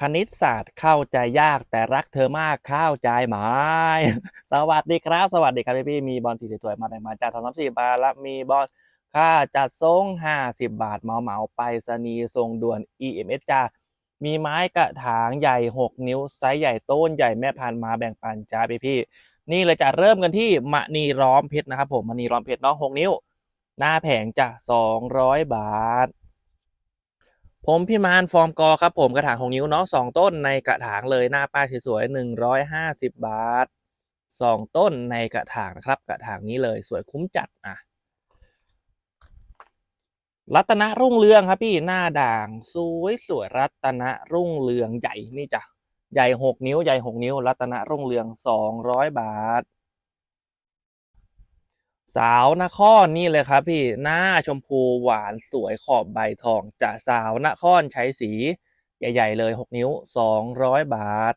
คณิตศาสตร์เข้าใจยากแต่รักเธอมากเข้าใจไหมสวัสดีครับ สวัสดีครับพี่ๆมีบอลสีสวยๆมาแบ่งมาจากทองน้ำสี่บาทและมีบอลค่าจัดส่งห้าสิบบาทเหมาเหมาไปสนีย์ส่งด่วน EMS จ้ามีไม้กระถางใหญ่6นิ้วไซส์ใหญ่ต้นใหญ่แม่พันมาแบ่งปันจ้าพี่ๆนี่เลยจะเริ่มกันที่มณีร้อมเพชรนะครับผมมณีร้อมเพชรเนาะ6นิ้ว หน้าแผงจ้ะ200บาท ผมพี่มานฟอร์มกอครับผมกระถางของนิ้วเนาะสองต้นในกระถางเลยหน้าป้ายสวยๆหนึ่งร้อยห้าสิบบาทสองต้นในกระถางนะครับ กระถางนี้เลยสวยคุ้มจัดอะรัตนรุ่งเรืองครับพี่หน้าด่างสวยสวยรัตนรุ่งเรืองใหญ่นี่จ้ะใหญ่หกนิ้วใหญ่หกนิ้ว รัตนรุ่งเรืองสองร้อยบาท สาวนครนี่เลยครับพี่หน้าชมพูหวานสวยขอบใบทองจะสาวนครใช้สี ใหญ่ ๆ เลย 6 นิ้ว 200 บาท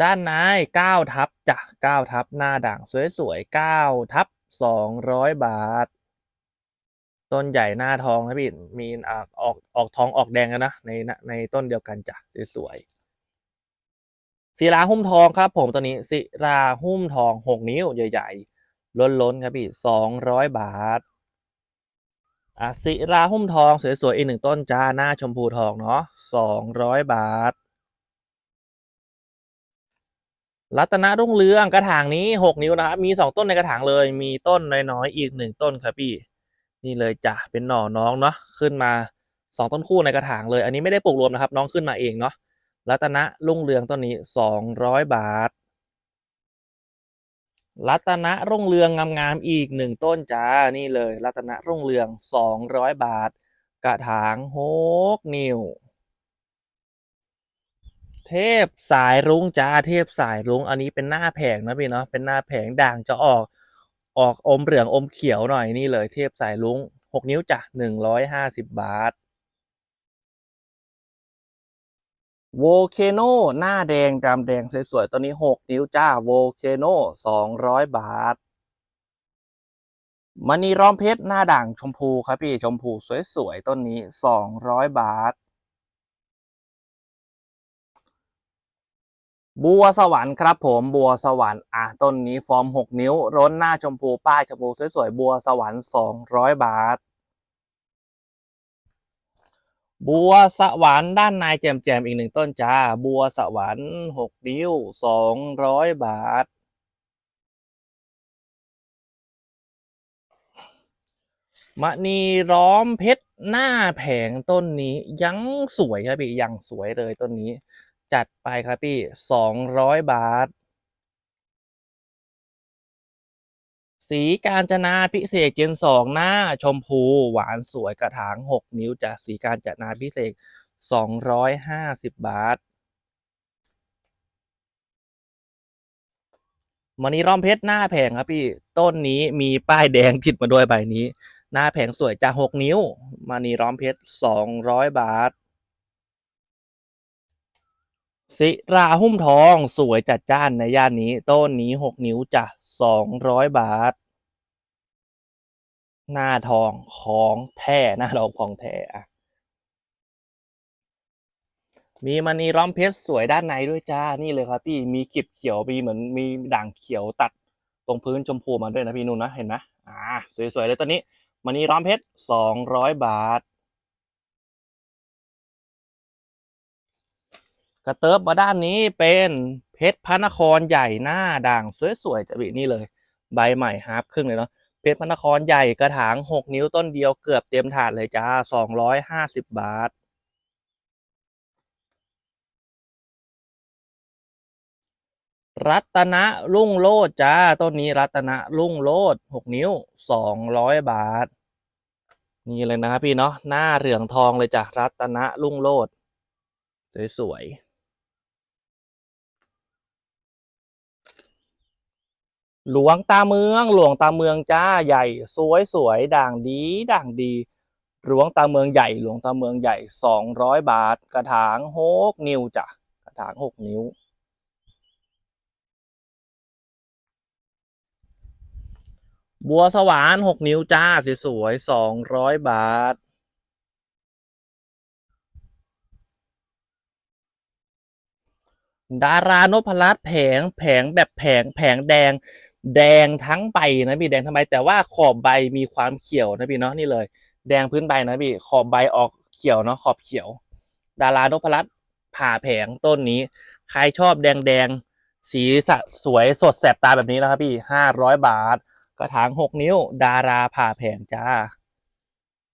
ด้านใน9ทับจ้ะ9ทับหน้าด่างสวยๆ9ทับ200 บาท ต้นใหญ่หน้าทองนะพี่มีอ่าออกออกทองออกแดงกันนะในในต้นเดียวกันจ้ะสวยศิลาหุ้มทองครับผมตัวนี้ศิลาหุ้มทอง6นิ้วใหญ่ ๆ ล้นๆครับพี่200บาทอะศิลาหุ้มทองสวยๆอีกหนึ่งต้นจ้าหน้าชมพูทองเนาะ200บาท รัตนรุ่งเรืองกระถางนี้6นิ้วนะครับมี2ต้นในกระถางเลย มีต้นน้อยๆอีกหนึ่งต้นครับพี่ นี่เลยจ้ะเป็นหน่อน้องเนาะขึ้นมา2ต้นคู่ในกระถางเลย อันนี้ไม่ได้ปลูกรวมนะครับ น้องขึ้นมาเองเนาะรัตนะรุ่งเรืองต้นนี้สองร้อยบาท รัตนะรุ่งเรืองงามๆอีกหนึ่งต้นจ้า นี่เลย รัตนะรุ่งเรืองสองร้อยบาท กระถางหกนิ้ว เทพสายรุ้งจ้า เทพสายรุ้ง อันนี้เป็นหน้าแผงนะพี่เนาะ เป็นหน้าแผงด่างจะออก ออกอมเหลืองอมเขียวหน่อยนี่เลย เทพสายรุ้งหกนิ้วจ้ะหนึ่งร้อยห้าสิบบาท โวเคโนหน้าแดงดำแดงสวยๆตัวนี้ 6 นิ้วจ้าโวเคโน200 บาทมณีร้อมเพชรหน้าด่างชมพูครับพี่ชมพูสวยๆต้นนี้ 200 บาท บัวสวรรค์ครับผมบัวสวรรค์อะต้นนี้ฟอร์ม 6 นิ้ว ร้นหน้าชมพูป้ายชมพูสวยๆบัวสวรรค์ 200 บาท บัวสวรรค์ด้านในแจมๆอีกหนึ่งต้นจ้า บัวสวรรค์หกนิ้วสองร้อยบาท มณีร้อมเพชรหน้าแผงต้นนี้ยังสวยครับพี่ยังสวยเลยต้นนี้ จัดไปครับพี่สองร้อยบาท สีกาญจนาพิเศษเจนสองหน้าชมพูหวานสวยกระถางหกนิ้วจากสีกาญจนาพิเศษสองร้อยห้าสิบบาทมณีร่อมเพชรหน้าแผงครับพี่ต้นนี้มีป้ายแดงติดมาด้วยใบนี้ หน้าแผงสวยจากหกนิ้วมณีร้อมเพชรสองร้อยบาท ศิราหุ้มทองสวยจัดจ้านในย่านนี้ ต้นนี้หกนิ้วจ้ะสองร้อยบาท หน้าทองของแท้หน้าทองของแท้อะมีมณีร้อมเพชรสวยด้านในด้วยจ้านี่เลยครับพี่มีขีดเขียวมีเหมือนมีด่างเขียวตัดตรงพื้นชมพูมาด้วยนะพี่นุ่นนะเห็นไหมอ่าสวยๆเลยตัวนี้มณีร้อมเพชรสองร้อยบาท กระเติบมาด้านนี้เป็นเพชรพระนครใหญ่หน้าด่างสวยๆจะบีนี่เลย ใบใหม่ฮาร์ปครึ่งเลยเนาะเพชรพระนครใหญ่กระถาง 6 นิ้วต้นเดียวเกือบเต็มถาดเลยจ้า 250 บาท รัตนะรุ่งโลดจ้า ต้นนี้รัตนะรุ่งโลด 6 นิ้ว 200 บาท นี่เลยนะครับพี่เนาะหน้าเหลืองทองเลยจ้ะรัตนะรุ่งโลดสวยๆ หลวงตาเมือง หลวงตาเมืองจ้าใหญ่ สวยสวยด่างดีด่างดี หลวงตาเมืองใหญ่ หลวงตาเมืองใหญ่สองร้อยบาท กระถางหกนิ้วจ้ะกระถางหกนิ้ว บัวสวรรค์หกนิ้วจ้าสวยๆสองร้อยบาท ดารานพรัตน์แผงแผงแบบแผงแผงแดง แดงทั้งใบนะพี่แดงทั้งใบแต่ว่าขอบใบมีความเขียวนะพี่เนาะนี่เลย แดงพื้นใบนะพี่ขอบใบออกเขียวเนาะขอบเขียว ดารานพรัตน์ผ่าแผงต้นนี้ ใครชอบแดงแดงสีสสวยสดแสบตาแบบนี้นะครับพี่ห้าร้อยบาท กระถางหกนิ้ว ดาราผ่าแผงจ้า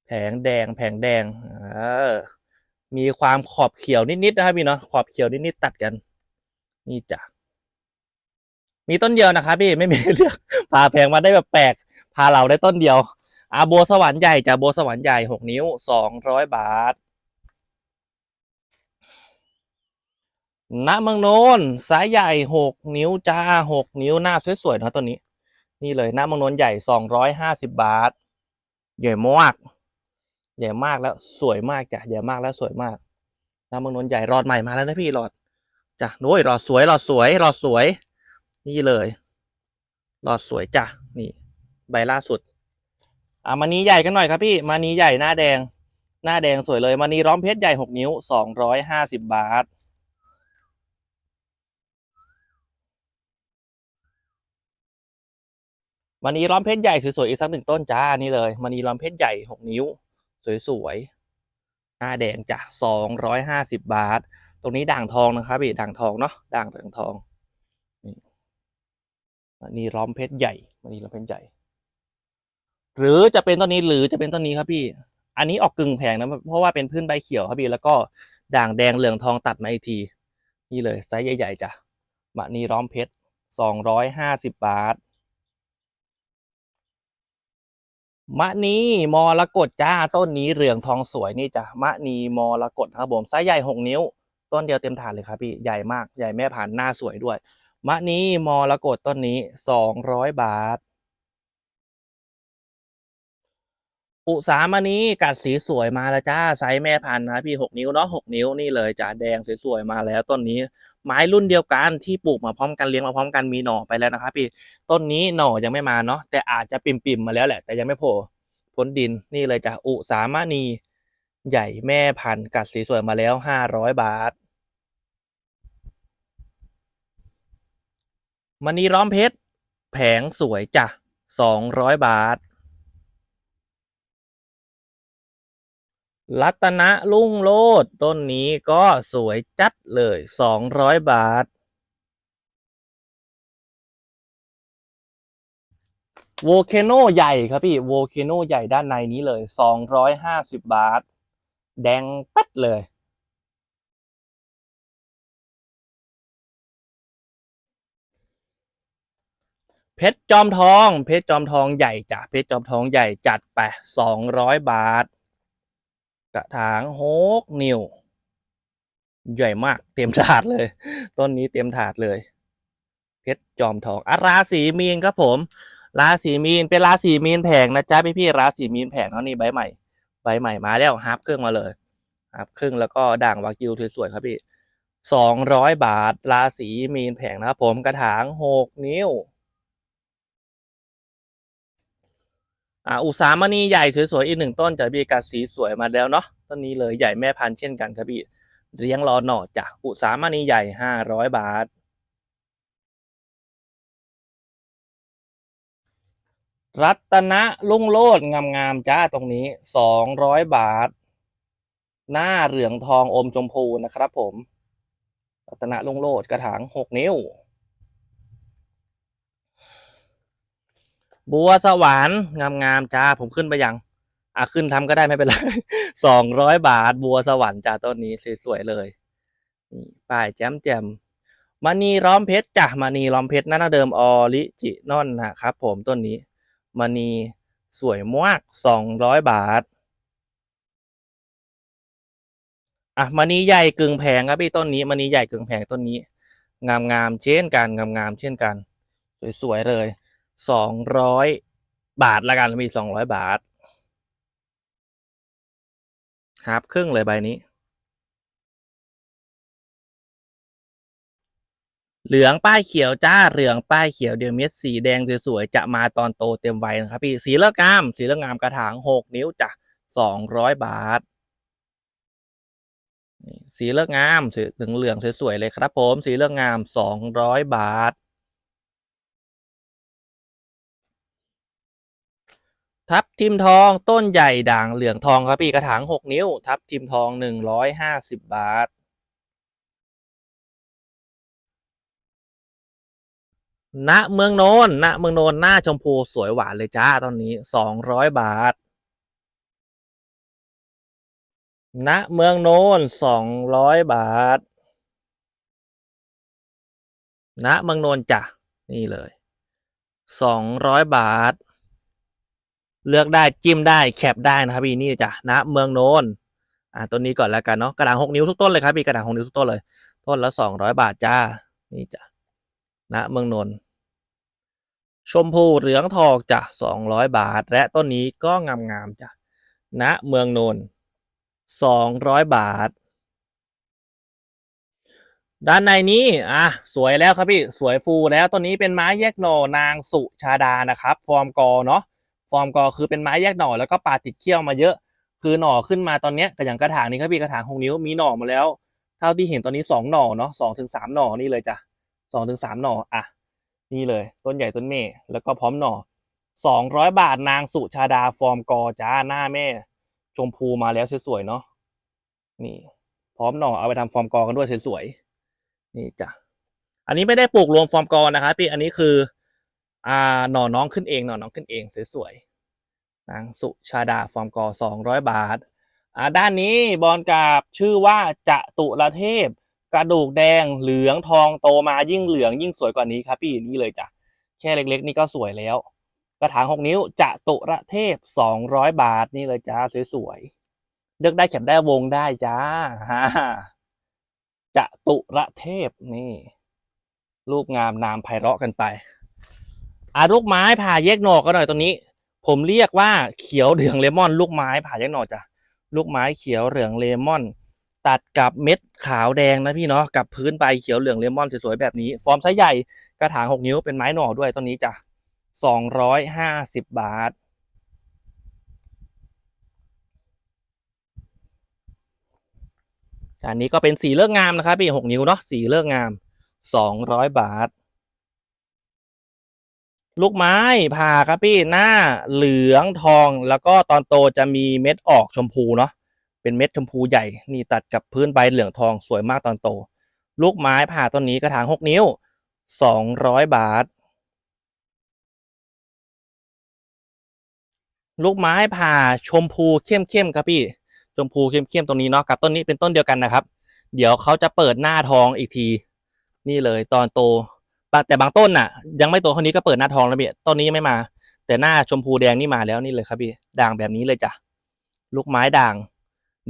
แผงแดงแผงแดงเออมีความขอบเขียวนิดๆนะครับพี่เนาะขอบเขียวนิดๆตัดกัน นี่จ้ะมีต้นเดียวนะครับพี่ไม่มีเลือกผ่าแผงมาได้แบบแปลกพาเราได้ต้นเดียวอาโบวสวรรค์ใหญ่จ้ะโบวสวรรค์ใหญ่หกนิ้วสองร้อยบาทณเมืองโน้นสายใหญ่หกนิ้วจ้าหกนิ้วหน้าสวยๆนะตัวนี้ นี่เลยหน้าเมืองโน้นใหญ่สองร้อยห้าสิบบาท ใหญ่มากใหญ่มากแล้วสวยมากจ้ะใหญ่มากแล้วสวยมากหน้าเมืองโน้นใหญ่รอดใหม่มาแล้วนะพี่รอด จ้ะโอ้ยรอดสวยรอดสวยรอดสวย นี่เลยรอดสวยจ้ะนี่ ใบล่าสุด อะมานี้ใหญ่กันหน่อยครับพี่มานี้ใหญ่หน้าแดง หน้าแดงสวยเลยมานี้ร้อมเพชรใหญ่หกนิ้วสองร้อยห้าสิบบาทมันนีล้อมเพชรใหญ่สวยๆอีกสักหนึ่งต้นจ้านี่เลยมันนีล้อมเพชรใหญ่หกนิ้ว สวยๆหน้าแดงจ้ะสองร้อยห้าสิบบาท ตรงนี้ด่างทองนะครับพี่ด่างทองเนาะด่างเหลืองทองนี่มันนีล้อมเพชรใหญ่มันนีล้อมเพชรใหญ่ หรือจะเป็นต้นนี้หรือจะเป็นต้นนี้ครับพี่ อันนี้ออกกึ่งแพงนะเพราะว่าเป็นพื้นใบเขียวครับพี่แล้วก็ด่างแดงเหลืองทองตัดมาอีกทีนี่เลยไซส์ใหญ่ๆจ้ะมะนีล้อมเพชรสองร้อยห้าสิบบาทมะนีมรกตจ้าต้นนี้เหลืองทองสวยนี่จ้ะมะนีมรกตครับผมไซส์ใหญ่หกนิ้ว ต้นเดียวเต็มถาดเลยครับพี่ใหญ่มากใหญ่แม่ผ่านหน้าสวยด้วย มะนีมรกตต้นนี้สองร้อยบาท อุสามณีกัดสีสวยมาแล้วจ้าไซส์แม่พันธุ์นะพี่หกนิ้วเนาะหกนิ้วนี่เลยจ้าแดงสวยๆมาแล้วต้นนี้ไม้รุ่นเดียวกันที่ปลูกมาพร้อมกันเลี้ยงมาพร้อมกันมีหน่อไปแล้วนะครับพี่ต้นนี้หน่อยังไม่มาเนาะแต่อาจจะปิ่มๆมาแล้วแหละ แต่ยังไม่โผล่พ้นดินนี่เลยจ้ะอุสามณีใหญ่แม่พันธุ์กัดสีสวยมาแล้วห้าร้อยบาท มณีร้อมเพชร แผงสวยจ้ะสองร้อยบาท รัตนะลุ่งโลด ต้นนี้ก็สวยจัดเลยสองร้อยบาท โวเคโนใหญ่ครับพี่ โวเคโนใหญ่ด้านในนี้เลยสองร้อยห้าสิบบาท แดงปัดเลย เพชรจอมทอง เพชรจอมทองใหญ่จ้ะเพชรจอมทองใหญ่จัดไปสองร้อยบาท กระถางหกนิ้ว ใหญ่มากเต็มถาดเลย ต้นนี้เต็มถาดเลย เพชรจอมทองอาราศีมีนครับผม ราศีมีนเป็นราศีมีนแผงนะจ๊ะพี่พี่ๆราศีมีนแผงเนาะนี่ใบใหม่ใบใหม่มาแล้วฮับเครื่องมาเลยฮับครึ่องแล้วก็ด่างวากิวสวยๆครับพี่สองร้อยบาท ราศีมีนแผงนะครับผมกระถางหกนิ้ว อ่าอุสามณีใหญ่สวยๆอีกหนึ่งต้นจะมีกัดสีสวยมาแล้วเนาะต้นนี้เลยใหญ่แม่พันธุ์เช่นกันครับพี่เลี้ยงรอหน่อจ้ะอุสามณีใหญ่ห้าร้อยบาทรัตนะลุ่งโลดงามๆจ้าตรงนี้สองร้อยบาท หน้าเหลืองทองอมชมพูนะครับผม รัตนะลุ่งโลดกระถางหกนิ้ว บัวสวรรค์งามๆจ้าผมขึ้นไปยังอะขึ้นทำก็ได้ไม่เป็นไรสองร้อยบาทบัวสวรรค์จ้าต้นนี้สวยๆเลยนี่ป้ายแจ่มแจ่มมณีล้อมเพชรจ้ะมณีล้อมเพชรหน้าเดิมออริจินอนนะครับผมต้นนี้มณีสวยมากสองร้อยบาทอะมณีใหญ่กึ่งแผงครับพี่ต้นนี้มณีใหญ่กึ่งแผงต้นนี้ งามๆเช่นกันงามๆเช่นกัน สวยๆเลย สองร้อยบาทละกันมีสองร้อยบาทฮาร์ปครึ่งเลยใบนี้ เหลืองป้ายเขียวจ้าเหลืองป้ายเขียวเดียวเม็ดสีแดงสวยๆจะมาตอนโตเต็มวัยนะครับพี่สีเลือกงาม สีเลือกงามกระถางหกนิ้วจ้ะสองร้อยบาทสีเลือกงามสีเหลืองเหลืองๆสวยๆเลยครับผม สีเลือกงามสองร้อยบาท ทับทิมทองต้นใหญ่ด่างเหลืองทองครับพี่กระถางหกนิ้ว ทับทิมทองหนึ่งร้อยห้าสิบบาท ณเมืองโนนณเมืองโนนหน้าชมพูสวยหวานเลยจ้าตอนนี้สองร้อยบาท ณเมืองโนนสองร้อยบาท ณเมืองโนนจ้ะนี่เลยสองร้อยบาท เลือกได้จิ้มได้แคปได้นะครับพี่นี่จ้ะณเมืองโนนอ่าต้นนี้ก่อนแล้วกันเนาะกระถางหกนิ้วทุกต้นเลยครับพี่กระถางหกนิ้วทุกต้นเลย ต้นละสองร้อยบาทจ้านี่จ้ะณเมืองนนชมพูเหลืองทองจ้ะสองร้อยบาท และต้นนี้ก็งามๆจ้ะณเมืองโนนสองร้อยบาท ด้านในนี้อะสวยแล้วครับพี่สวยฟูแล้วต้นนี้เป็นไม้แยกหน่อนางสุชาดานะครับ ฟอร์มกอเนาะ ฟอร์มกอคือเป็นไม้แยกหน่อแล้วก็ปาติดเขี้ยวมาเยอะ คือหน่อขึ้นมาตอนนี้ยก็อย่างกระถางนี้ครับพี่กระถางหกนิ้วมีหน่อมาแล้ว เท่าที่เห็นตอนนี้สองหน่อเนาะสองถึงสามหน่อนี่เลยจ้ะสองถึงสามหน่ออะนี่เลย ต้นใหญ่ต้นเมฆแล้วก็พร้อมหน่อสองร้อยบาทนางสุชาดาฟอร์มกอจ้าหน้าแม่ ชมพูมาแล้วสวยๆเนาะนี่ พร้อมหน่อเอาไปทำฟอร์มกอกันด้วยสวยๆนี่จ้ะอันนี้ไม่ได้ปลูกรวมฟอร์มกอนะครับพี่อันนี้คือ อ่าหน่อน้องขึ้นเองหน่อน้องขึ้นเองสวยๆนางสุชาดาฟอร์มกอสองร้อยบาทอ่าด้านนี้บอลกาบชื่อว่าจะตุรเทพ กระดูกแดงเหลืองทองโตมายิ่งเหลืองยิ่งสวยกว่านี้ครับพี่นี่เลยจ้ะแค่เล็กๆ นี่ก็สวยแล้ว กระถางหกนิ้วจะตุรเทพสองร้อยบาทนี่เลยจ้าสวยๆเลือกได้แคบได้วงได้จ้าจะตุรเทพนี่ลูกงามนามไพเราะกันไป อ่าลูกไม้ผ่าแยกหน่อกันหน่อยตรงนี้ ผมเรียกว่าเขียวเหลืองเลมอน ลูกไม้ผ่าแยกหน่อจ้ะลูกไม้เขียวเหลืองเลมอน ตัดกับเม็ดขาวแดงนะพี่เนาะกับพื้นใบเขียวเหลืองเลมอนสวยๆแบบนี้ ฟอร์มไซส์ใหญ่กระถางหกนิ้วเป็นไม้หน่อด้วยต้นนี้จ้ะสองร้อยห้าสิบบาทอันนี้ก็เป็นสีเลือกงามนะครับพี่หกนิ้วเนาะสีเลือกงามสองร้อยบาท ลูกไม้ผ่าครับพี่หน้าเหลืองทองแล้วก็ตอนโตจะมีเม็ดออกชมพูเนาะเป็นเม็ดชมพูใหญ่นี่ตัดกับพื้นใบเหลืองทองสวยมากตอนโต ลูกไม้ผ่าต้นนี้กระถางหกนิ้วสองร้อยบาท ลูกไม้ผ่าชมพูเข้มๆครับพี่ชมพูเข้มๆตรงนี้เนาะกับต้นนี้เป็นต้นเดียวกันนะครับ เดี๋ยวเขาจะเปิดหน้าทองอีกที นี่เลยตอนโต แต่บางต้นน่ะ ยังไม่โตเท่านี้ก็เปิดหน้าทองแล้วพี่ต้นนี้ยังไม่มา แต่หน้าชมพูแดงนี่มาแล้วนี่เลยครับพี่ด่างแบบนี้เลยจ้ะลูกไม้ด่าง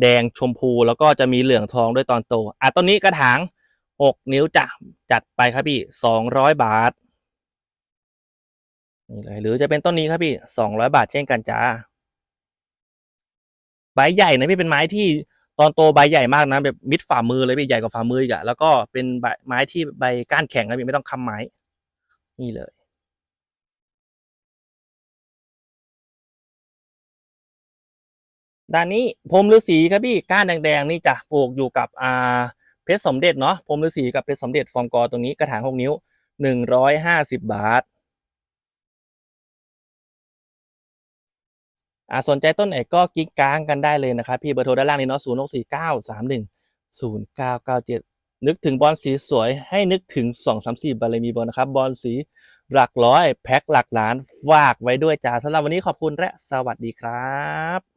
แดงชมพูแล้วก็จะมีเหลืองทองด้วยตอนโตอะต้นนี้กระถางหกนิ้วจ้ะจัดไปครับพี่สองร้อยบาทนี่เลยหรือจะเป็นต้นนี้ครับพี่สองร้อยบาทเช่นกันจ้าใบใหญ่นะพี่เป็นไม้ที่ ตอนโตใบใหญ่มากนะแบบมิดฝ่ามือเลยพี่ใหญ่กว่าฝ่ามืออีกอะแล้วก็เป็นใบไม้ที่ใบก้านแข็งนะพี่ไม่ต้องค้ำไม้ นี่เลย ด้านนี้พรมฤาษีครับพี่ก้านแดงๆนี่จะปลูกอยู่กับอ่าเพชรสมเด็จเนาะพรมฤาษีกับเพชรสมเด็จฟอร์มกอตรงนี้กระถางหกนิ้วหนึ่งร้อยห้าสิบบาท อ่าสนใจต้นไหนก็กิ๊กก้างกันได้เลยนะครับพี่เบอร์โทรด้านล่างนี้เนาะศูนย์หกสี่เก้าสามหนึ่งศูนย์เก้าเก้าเจ็ดนึกถึงบอลสีสวยให้นึกถึงสองสามสี่บารมีบอลนะครับบอลสีหลักร้อย แพ็คหลักล้านฝากไว้ด้วยจ้าสำหรับวันนี้ขอบคุณและสวัสดีครับ